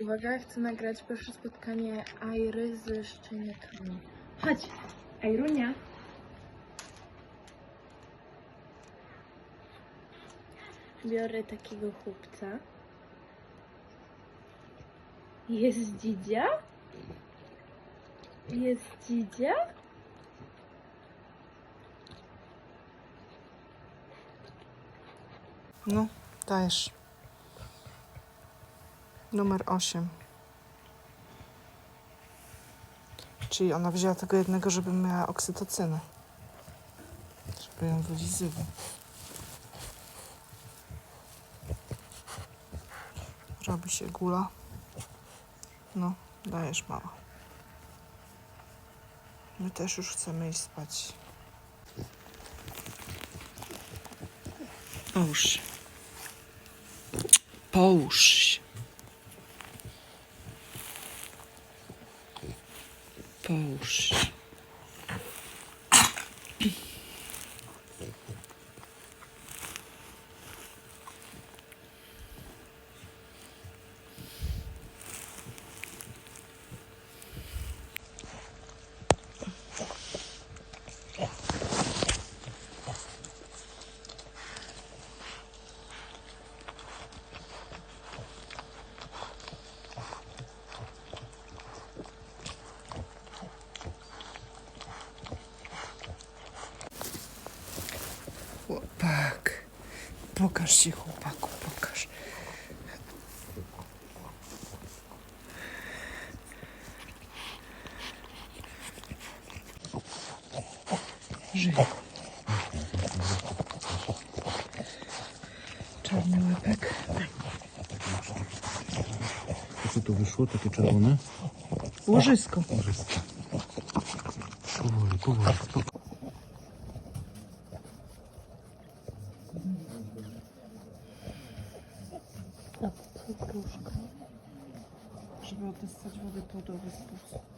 Uwaga, chcę nagrać pierwsze spotkanie Airy z szczeniakami. Chodź, Airunia. Biorę takiego chłopca. Jest dzidzia? Jest dzidzia? No, dajesz. Numer 8. Czyli ona wzięła tego jednego, żeby miała oksytocynę. Żeby ją wylizywał. Robi się gula. No, dajesz mała. My też już chcemy iść spać. Połóż się. Połóż się. Połóż się. Chłopak. Pokaż się, chłopaku, pokaż. Żyj. Czarny łebek. To co tu wyszło, takie czerwone? Łożysko. Powoli, powoli, spokojnie. Żeby odessać wodę płodowy sposób.